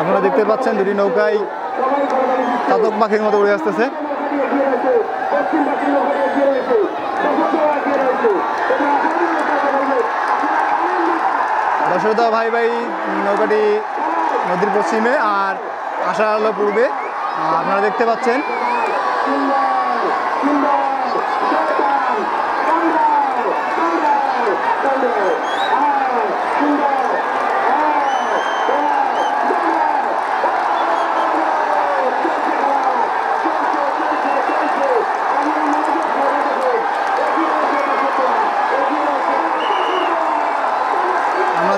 আপনারা দেখতে পাচ্ছেন দুটি নৌকায় চাতক পাখির মতো উড়ে আসতেছে। দশরথ ভাই ভাই, নৌকাটি নদীর পশ্চিমে আর আশার আলো পূর্বে। আপনারা দেখতে পাচ্ছেন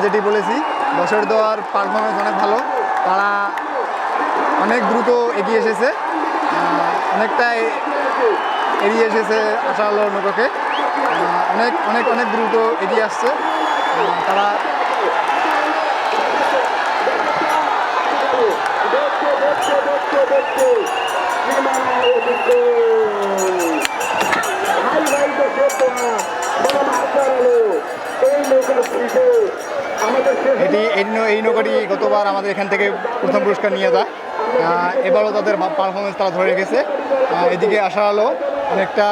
বাজেটই বলেছি, বছর দেওয়ার পারফরমেন্স অনেক ভালো। তারা অনেক দ্রুত এগিয়ে এসেছে। অনেকটাই এগিয়ে এসেছে আশা আল্লাহর নৌকাকে অনেক অনেক অনেক দ্রুত এগিয়ে আসছে। তারা এটি এই নৌকাটি গতবার আমাদের এখান থেকে প্রথম পুরস্কার নিয়ে যায়। এবারও তাদের পারফরমেন্স তারা ধরে রেখেছে। এদিকে আসার আলো অনেকটা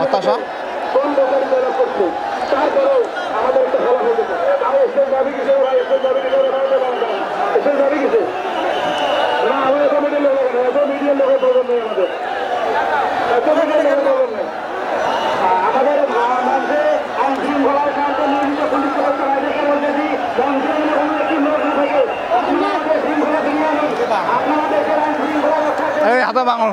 হতাশা। বাংলা